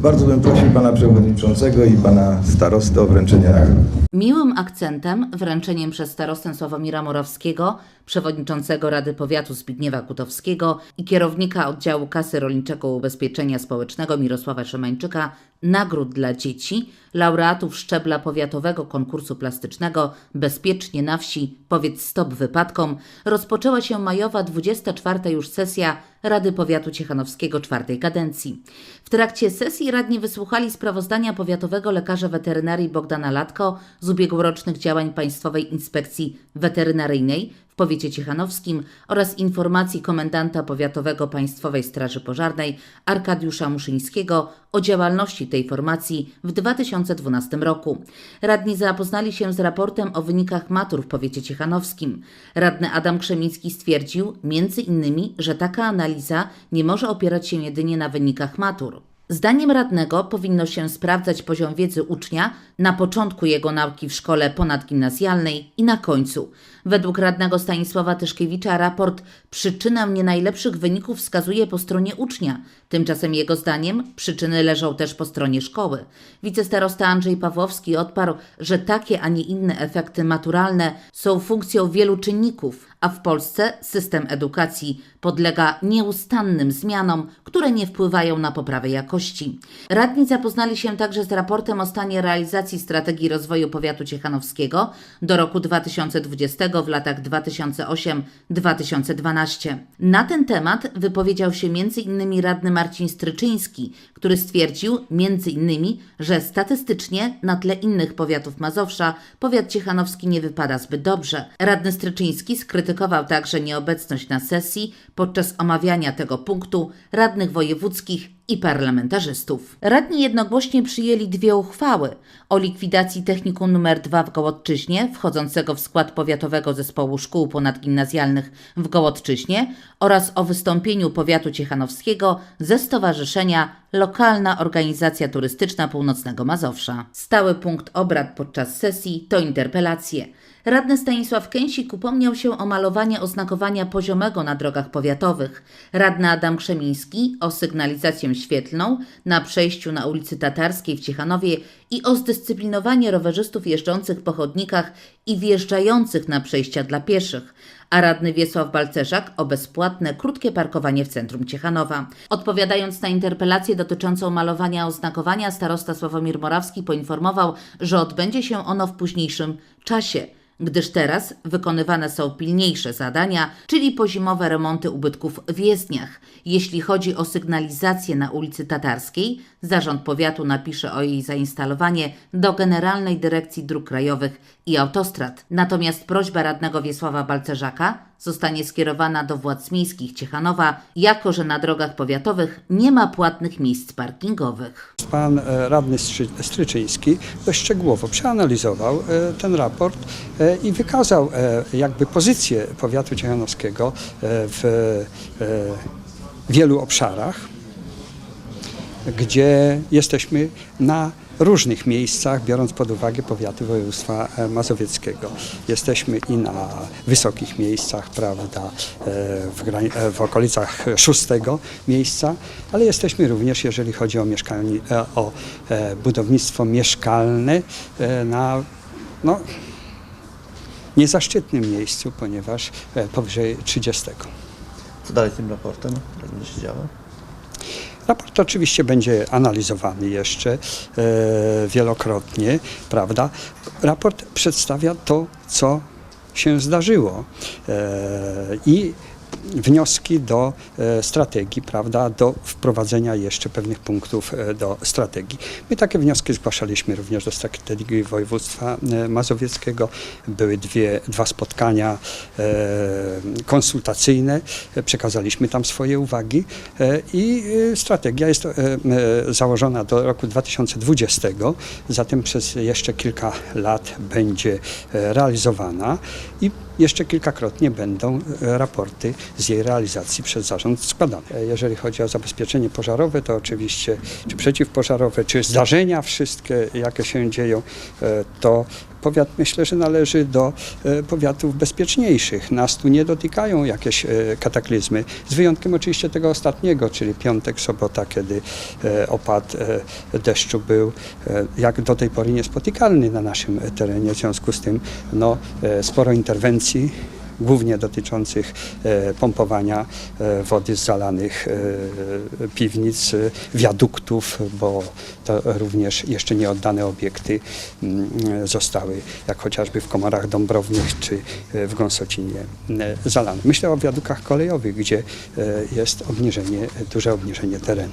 Bardzo bym prosił pana przewodniczącego i pana starostę o wręczenie nagród. Miłym akcentem, wręczeniem przez starostę Sławomira Morawskiego, przewodniczącego Rady Powiatu Zbigniewa Kutowskiego i kierownika oddziału Kasy Rolniczego Ubezpieczenia Społecznego Mirosława Szymańczyka nagród dla dzieci, laureatów szczebla powiatowego konkursu plastycznego Bezpiecznie na wsi Powiedz Stop Wypadkom, rozpoczęła się majowa 24. już sesja Rady Powiatu Ciechanowskiego czwartej kadencji. W trakcie sesji radni wysłuchali sprawozdania powiatowego lekarza weterynarii Bogdana Latko z ubiegłorocznych działań Państwowej Inspekcji Weterynaryjnej powiecie ciechanowskim oraz informacji komendanta powiatowego Państwowej Straży Pożarnej Arkadiusza Muszyńskiego o działalności tej formacji w 2012 roku. Radni zapoznali się z raportem o wynikach matur w powiecie ciechanowskim. Radny Adam Krzemiński stwierdził między innymi, że taka analiza nie może opierać się jedynie na wynikach matur. Zdaniem radnego powinno się sprawdzać poziom wiedzy ucznia na początku jego nauki w szkole ponadgimnazjalnej i na końcu. Według radnego Stanisława Tyszkiewicza raport przyczynę nie najlepszych wyników wskazuje po stronie ucznia. Tymczasem jego zdaniem przyczyny leżą też po stronie szkoły. Wicestarosta Andrzej Pawłowski odparł, że takie, a nie inne efekty maturalne są funkcją wielu czynników, a w Polsce system edukacji podlega nieustannym zmianom, które nie wpływają na poprawę jakości. Radni zapoznali się także z raportem o stanie realizacji strategii rozwoju powiatu ciechanowskiego do roku 2020 w latach 2008-2012. Na ten temat wypowiedział się m.in. radny Marcin Stryczyński, który stwierdził m.in., że statystycznie na tle innych powiatów Mazowsza powiat ciechanowski nie wypada zbyt dobrze. Radny Stryczyński skrytykował także nieobecność na sesji podczas omawiania tego punktu radnych wojewódzkich i parlamentarzystów. Radni jednogłośnie przyjęli dwie uchwały o likwidacji technikum nr 2 w Gołodczyźnie, wchodzącego w skład powiatowego zespołu szkół ponadgimnazjalnych w Gołodczyźnie oraz o wystąpieniu powiatu ciechanowskiego ze stowarzyszenia Lokalna Organizacja Turystyczna Północnego Mazowsza. Stały punkt obrad podczas sesji to interpelacje. Radny Stanisław Kęsik upomniał się o malowanie oznakowania poziomego na drogach powiatowych. Radny Adam Krzemiński o sygnalizację świetlną na przejściu na ulicy Tatarskiej w Ciechanowie i o zdyscyplinowanie rowerzystów jeżdżących po chodnikach i wjeżdżających na przejścia dla pieszych a radny Wiesław Balcerzak o bezpłatne, krótkie parkowanie w centrum Ciechanowa. Odpowiadając na interpelację dotyczącą malowania oznakowania, starosta Sławomir Morawski poinformował, że odbędzie się ono w późniejszym czasie gdyż teraz wykonywane są pilniejsze zadania, czyli pozimowe remonty ubytków w jezdniach. Jeśli chodzi o sygnalizację na ulicy Tatarskiej, Zarząd Powiatu napisze o jej zainstalowanie do Generalnej Dyrekcji Dróg Krajowych i Autostrad. Natomiast prośba radnego Wiesława Balcerzaka zostanie skierowana do władz miejskich Ciechanowa, jako że na drogach powiatowych nie ma płatnych miejsc parkingowych. Pan e, radny Stryczyński dość szczegółowo przeanalizował e, ten raport e, i wykazał jakby pozycję powiatu ciechanowskiego w wielu obszarach, gdzie jesteśmy na różnych miejscach, biorąc pod uwagę powiaty województwa e, mazowieckiego. Jesteśmy i na wysokich miejscach, prawda, e, w, e, w okolicach szóstego miejsca, ale jesteśmy również, jeżeli chodzi o, mieszkalni, o budownictwo mieszkalne, na no, niezaszczytnym miejscu, ponieważ powyżej 30. Co dalej z tym raportem? Jak będzie się działo? Raport oczywiście będzie analizowany jeszcze e, wielokrotnie, prawda? Raport przedstawia to, co się zdarzyło e, i wnioski do e, strategii, prawda, do wprowadzenia jeszcze pewnych punktów e, do strategii. My takie wnioski zgłaszaliśmy również do strategii województwa e, mazowieckiego. Były dwie, dwa spotkania konsultacyjne, przekazaliśmy tam swoje uwagi i strategia jest założona do roku 2020, zatem przez jeszcze kilka lat będzie realizowana i jeszcze kilkakrotnie będą e, raporty z jej realizacji przez zarząd składane. E, Jeżeli chodzi o zabezpieczenie pożarowe, to oczywiście czy przeciwpożarowe, czy zdarzenia wszystkie, jakie się dzieją, e, to powiat myślę, że należy do powiatów bezpieczniejszych. Nas tu nie dotykają jakieś kataklizmy, z wyjątkiem oczywiście tego ostatniego, czyli piątek, sobota, kiedy opad deszczu był jak do tej pory niespotykalny na naszym terenie. W związku z tym no, sporo interwencji głównie dotyczących e, pompowania e, wody z zalanych e, piwnic, wiaduktów, bo to również jeszcze nie oddane obiekty mm, zostały, jak chociażby w Komorach Dąbrownych czy w Gąsocinie zalane. Myślę o wiadukach kolejowych, gdzie jest obniżenie, duże obniżenie terenu.